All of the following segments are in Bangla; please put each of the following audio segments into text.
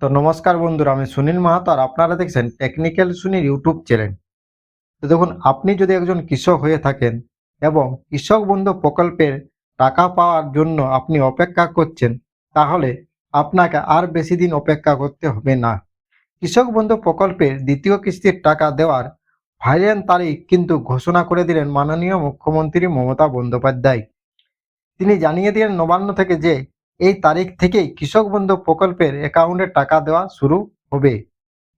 তো নমস্কার বন্ধুরা, আমি সুনীল মাহাতো আর আপনারা দেখছেন টেকনিক্যাল সুনীল ইউটিউব চ্যানেল। তো দেখুন, আপনি যদি একজন কৃষক হয়ে থাকেন এবং কৃষক বন্ধু প্রকল্পের টাকা পাওয়ার জন্য আপনি অপেক্ষা করছেন, তাহলে আপনাকে আর বেশি দিন অপেক্ষা করতে হবে না। কৃষক বন্ধু প্রকল্পের দ্বিতীয় কিস্তির টাকা দেওয়ার ফাইনাল তারিখ কিন্তু ঘোষণা করে দিলেন মাননীয় মুখ্যমন্ত্রী মমতা বন্দ্যোপাধ্যায়। তিনি জানিয়ে দিলেন নবান্ন থেকে যে এই তারিখ থেকেই কৃষক বন্ধু প্রকল্পের অ্যাকাউন্টে টাকা দেওয়া শুরু হবে।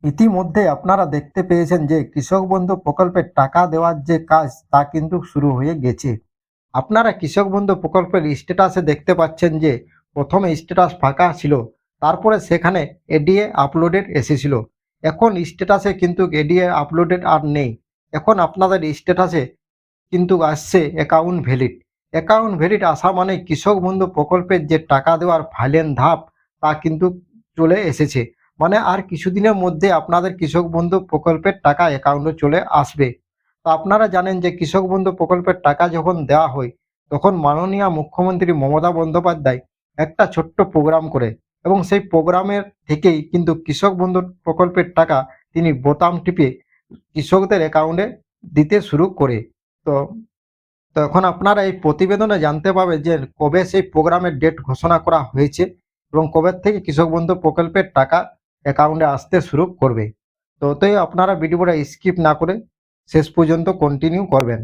ইতিমধ্যে আপনারা দেখতে পেয়েছেন যে কৃষক বন্ধু প্রকল্পের টাকা দেওয়ার যে কাজ তা কিন্তু শুরু হয়ে গেছে। আপনারা কৃষক বন্ধু প্রকল্পের স্ট্যাটাসে দেখতে পাচ্ছেন যে প্রথমে স্ট্যাটাস ফাঁকা ছিল, তারপরে সেখানে এডিএ আপলোডেড এসেছিল। এখন স্ট্যাটাসে কিন্তু এডিএ আপলোডেড আর নেই। এখন আপনাদের স্ট্যাটাসে কিন্তু আসছে অ্যাকাউন্ট ভ্যালিড অ্যাকাউন্ট ভ্যালিড আসা মানে কৃষক বন্ধু প্রকল্পের যে টাকা দেওয়ার ফাইলেন ধাপ, তা কিন্তু চলে এসেছে। মানে আর কিছুদিনের মধ্যে আপনাদের কৃষক বন্ধু প্রকল্পের টাকা অ্যাকাউন্টে চলে আসবে। তো আপনারা জানেন যে কৃষক বন্ধু প্রকল্পের টাকা যখন দেওয়া হয়, তখন মাননীয় মুখ্যমন্ত্রী মমতা বন্দ্যোপাধ্যায় একটা ছোট্ট প্রোগ্রাম করে এবং সেই প্রোগ্রামের থেকেই কিন্তু কৃষক বন্ধু প্রকল্পের টাকা তিনি বোতাম টিপে কৃষকদের অ্যাকাউন্টে দিতে শুরু করে। তো তো এখন আপনারা এই প্রতিবেদনে জানতে পাবে যে কবে সেই প্রোগ্রামের ডেট ঘোষণা করা হয়েছে এবং কবে থেকে কৃষক বন্ধু প্রকল্পের টাকা অ্যাকাউন্টে আসতে শুরু করবে। তো তাই আপনারা ভিডিওটা স্কিপ না করে শেষ পর্যন্ত কন্টিনিউ করবেন।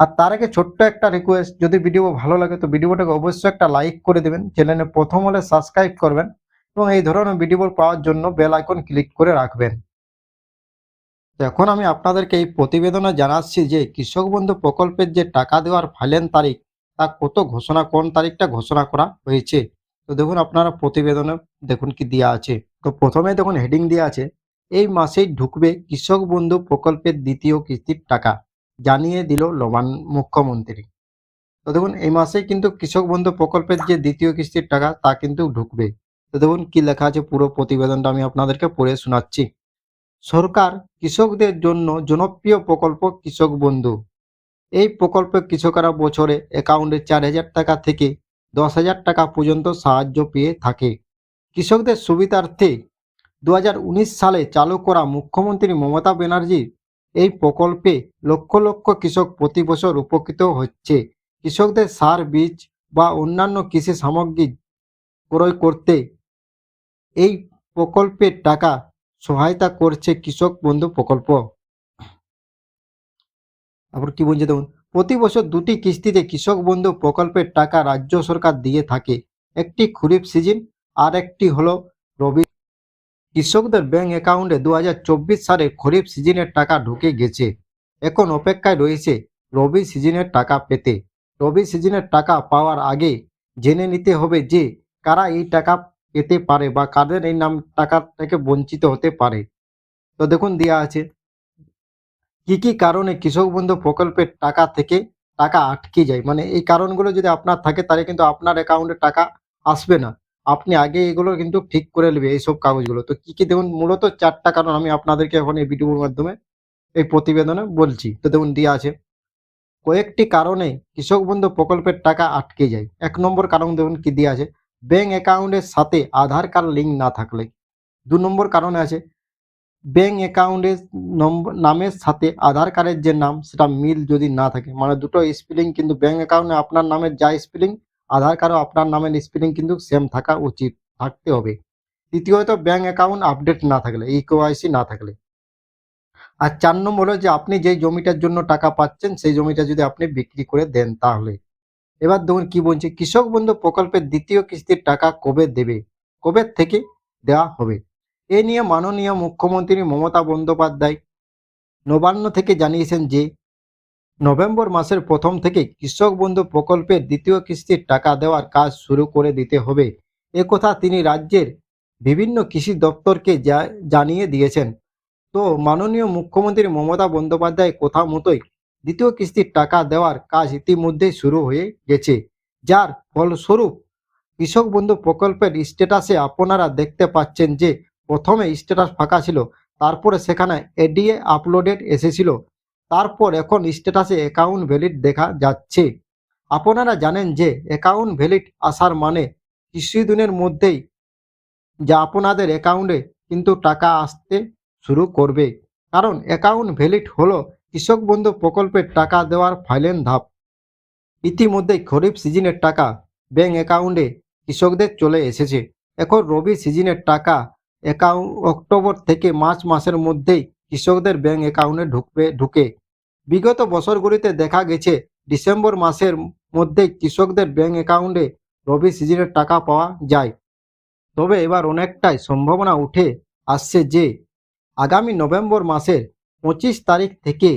আর তার আগে ছোট্ট একটা রিকোয়েস্ট যদি ভিডিও ভালো লাগে তো ভিডিওটাকে অবশ্যই একটা লাইক করে দেবেন, চ্যানেলে প্রথম হলে সাবস্ক্রাইব করবেন এবং এই ধরনের ভিডিও পাওয়ার জন্য বেল আইকন ক্লিক করে রাখবেন। এখন আমি আপনাদেরকে এই প্রতিবেদনে জানাচ্ছি যে কৃষক বন্ধু প্রকল্পের যে টাকা দেওয়ার ফাইলেন তারিখ, তা কত ঘোষণা, কোন তারিখটা ঘোষণা করা হয়েছে? তো দেখুন, আপনারা প্রতিবেদনে দেখুন কি দেওয়া আছে। তো প্রথমে দেখুন, হেডিং দেওয়া আছে, এই মাসেই ঢুকবে কৃষক বন্ধু প্রকল্পের দ্বিতীয় কিস্তির টাকা, জানিয়ে দিল লবান মুখ্যমন্ত্রী। তো দেখুন, এই মাসেই কিন্তু কৃষক বন্ধু প্রকল্পের যে দ্বিতীয় কিস্তির টাকা, তা কিন্তু ঢুকবে। তো দেখুন, কি লেখা আছে পুরো প্রতিবেদনটা আমি আপনাদেরকে পড়ে শোনাচ্ছি। সরকার কৃষকদের জন্য জনপ্রিয় প্রকল্প কৃষক বন্ধু। এই প্রকল্পে কৃষকরা বছরে অ্যাকাউন্টে চার হাজার টাকা থেকে দশ হাজার টাকা পর্যন্ত সাহায্য পেয়ে থাকে। কৃষকদের সুবিধার্থে দু হাজার উনিশ সালে চালু করা মুখ্যমন্ত্রী মমতা ব্যানার্জির এই প্রকল্পে লক্ষ লক্ষ কৃষক প্রতি বছর উপকৃত হচ্ছে। কৃষকদের সার বীজ বা অন্যান্য কৃষি সামগ্রী ক্রয় করতে এই প্রকল্পের টাকা সহায়তা করছে কৃষক বন্ধু প্রকল্প। তারপর কি বলছে দেখুন, প্রতি বছর দুটি কিস্তিতে কৃষক বন্ধু প্রকল্পের টাকা রাজ্য সরকার দিয়ে থাকে। একটি খরিফ সিজন, আর একটি হলো রবি কৃষকদের ব্যাংক অ্যাকাউন্টে দু হাজার চব্বিশ সালে খরিফ সিজনের টাকা ঢুকে গেছে। এখন অপেক্ষায় রয়েছে রবি সিজনের টাকা পেতে। রবি সিজনের টাকা পাওয়ার আগে জেনে নিতে হবে যে কারা এই টাকা পেতে পারে বা কাদের এই নাম, টাকা থেকে বঞ্চিত হতে পারে। তো দেখুন দেওয়া আছে, কি কি কারণে কৃষক বন্ধু প্রকল্পের টাকা থেকে টাকা আটকে যায়? মানে এই কারণগুলো যদি আপনার থাকে, তাহলে কিন্তু আপনার অ্যাকাউন্টে টাকা আসবে না। আপনি আগে এগুলো কিন্তু ঠিক করে নেবে, এইসব কাগজগুলো। তো কি কি, দেখুন, মূলত চারটা কারণ আমি আপনাদেরকে এখন এই ভিডিওর মাধ্যমে এই প্রতিবেদনে বলছি। তো দেখুন দেওয়া আছে, কয়েকটি কারণে কৃষক বন্ধু প্রকল্পের টাকা আটকে যায়। এক নম্বর কারণ, দেখুন, কি দেওয়া আছে ব্যাংক অ্যাকাউন্টের সাথে আধার কার্ড লিঙ্ক না থাকলে। দু নম্বর কারণে আছে ব্যাঙ্ক অ্যাকাউন্টের নম্বর নামের সাথে আধার কার্ডের যে নাম, সেটা মিল যদি না থাকে মানে দুটো স্পেলিং কিন্তু ব্যাংক অ্যাকাউন্টে আপনার নামের যা স্পেলিং আধার কার্ডও আপনার নামের স্পেলিং কিন্তু সেম থাকা উচিত, থাকতে হবে। তৃতীয়ত, ব্যাংক অ্যাকাউন্ট আপডেট না থাকলে ই কেওয়াইসি না থাকলে। আর চার নম্বর হলো যে, আপনি যেই জমিটার জন্য টাকা পাচ্ছেন, সেই জমিটা যদি আপনি বিক্রি করে দেন তাহলে। এবার দেখুন কি বলছে। কৃষক বন্ধু প্রকল্পের দ্বিতীয় কিস্তির টাকা কবে দেবে? কবে থেকে দেওয়া হবে? এ নিয়ে মাননীয় মুখ্যমন্ত্রী মমতা বন্দ্যোপাধ্যায় নবান্ন থেকে জানিয়েছেন যে, নভেম্বর মাসের প্রথম থেকে কৃষক বন্ধু প্রকল্পের দ্বিতীয় কিস্তির টাকা দেওয়ার কাজ শুরু করে দিতে হবে। একথা তিনি রাজ্যের বিভিন্ন কৃষি দপ্তরকে জানিয়ে দিয়েছেন। তো মাননীয় মুখ্যমন্ত্রী মমতা বন্দ্যোপাধ্যায় কথা মতোই দ্বিতীয় কিস্তির টাকা দেওয়ার কাজ ইতিমধ্যেই শুরু হয়ে গেছে, যার ফলস্বরূপ কৃষক বন্ধু প্রকল্পের স্ট্যাটাসে আপনারা দেখতে পাচ্ছেন যে প্রথমে স্ট্যাটাস ফাঁকা ছিল, তারপরে সেখানে এডিএ আপলোডেড এসেছিল, তারপর এখন স্ট্যাটাসে অ্যাকাউন্ট ভ্যালিড দেখা যাচ্ছে। আপনারা জানেন যে অ্যাকাউন্ট ভ্যালিড আসার মানে কিছুদিনের মধ্যেই যা আপনাদের অ্যাকাউন্টে কিন্তু টাকা আসতে শুরু করবে, কারণ অ্যাকাউন্ট ভ্যালিড হলো কৃষক বন্ধু প্রকল্পের টাকা দেওয়ার ফাইলেন ধাপ। ইতিমধ্যে খরিফ সিজনের টাকা ব্যাংক অ্যাকাউন্টে কৃষকদের চলে এসেছে। এখন রবি সিজনের টাকা অ্যাকাউন্ট অক্টোবর থেকে মার্চ মাসের মধ্যেই কৃষকদের ব্যাংক অ্যাকাউন্টে ঢুকবে, ঢুকে। বিগত বছরগুলিতে দেখা গেছে, ডিসেম্বর মাসের মধ্যেই কৃষকদের ব্যাংক অ্যাকাউন্টে রবি সিজনের টাকা পাওয়া যায়। তবে এবার অনেকটাই সম্ভাবনা উঠে আসছে যে, আগামী নভেম্বর মাসের পঁচিশ তারিখ থেকে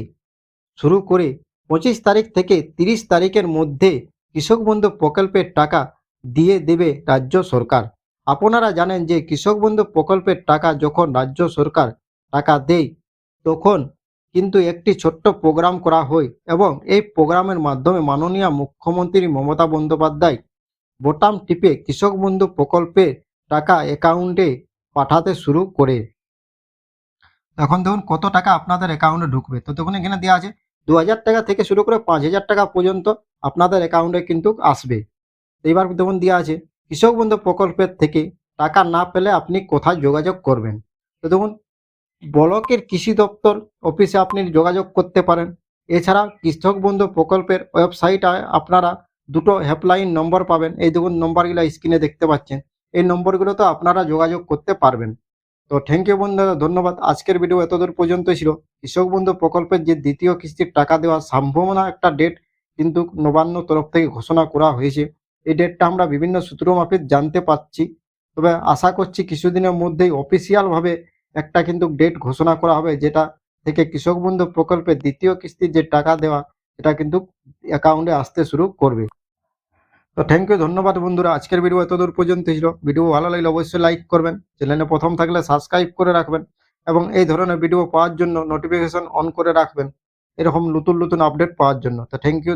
শুরু করে পঁচিশ তারিখ থেকে তিরিশ তারিখের মধ্যে কৃষক বন্ধু প্রকল্পের টাকা দিয়ে দেবে রাজ্য সরকার। আপনারা জানেন যে কৃষক বন্ধু প্রকল্পের টাকা যখন রাজ্য সরকার টাকা দেয়, তখন কিন্তু একটি ছোট্ট প্রোগ্রাম করা হয় এবং এই প্রোগ্রামের মাধ্যমে মাননীয় মুখ্যমন্ত্রী মমতা বন্দ্যোপাধ্যায় বোটাম টিপে কৃষক বন্ধু প্রকল্পের টাকা অ্যাকাউন্টে পাঠাতে শুরু করে। এখন দেখুন কত টাকা আপনাদের অ্যাকাউন্টে ঢুকবে। তো দেখুন এখানে দেওয়া আছে দু হাজার টাকা থেকে শুরু করে পাঁচ হাজার টাকা পর্যন্ত আপনাদের অ্যাকাউন্টে কিন্তু আসবে। এইবার দেখুন দেওয়া আছে, কৃষক বন্ধু প্রকল্পের থেকে টাকা না পেলে আপনি কোথায় যোগাযোগ করবেন? তো দেখুন, ব্লকের কৃষি দপ্তর অফিসে আপনি যোগাযোগ করতে পারেন। এছাড়া কৃষক বন্ধু প্রকল্পের ওয়েবসাইটে আপনারা দুটো হেল্পলাইন নম্বর পাবেন। এই দেখুন নম্বরগুলো স্ক্রিনে দেখতে পাচ্ছেন। এই নম্বরগুলোতে আপনারা যোগাযোগ করতে পারবেন। তো থ্যাংক ইউ বন্ধুরা, ধন্যবাদ। আজকের ভিডিও এতদূর পর্যন্ত ছিল। কৃষক বন্ধু প্রকল্পের যে দ্বিতীয় কিস্তির টাকা দেওয়ার সম্ভাবনা একটা ডেট কিন্তু নবান্ন তরফ থেকে ঘোষণা করা হয়েছে। এই ডেটটা আমরা বিভিন্ন সূত্র মাফিক জানতে পারছি। তবে আশা করছি কিছুদিনের মধ্যেই অফিসিয়ালভাবে একটা কিন্তু ডেট ঘোষণা করা হবে, যেটা থেকে কৃষক বন্ধু প্রকল্পের দ্বিতীয় কিস্তির যে টাকা দেওয়া এটা কিন্তু অ্যাকাউন্টে আসতে শুরু করবে। তো থ্যাংক ইউ ধন্যবাদ বন্ধুরা। আজকের ভিডিও এতদূর পর্যন্ত ছিল। ভিডিও ভালো লাগলে অবশ্যই লাইক করবেন। চ্যানেলে প্রথম থাকলে সাবস্ক্রাইব করে রাখবেন এবং এই ধরনের ভিডিও পাওয়ার জন্য নোটিফিকেশন অন করে রাখবেন। এরকম নতুন নতুন আপডেট পাওয়ার জন্য। তো থ্যাংক ইউ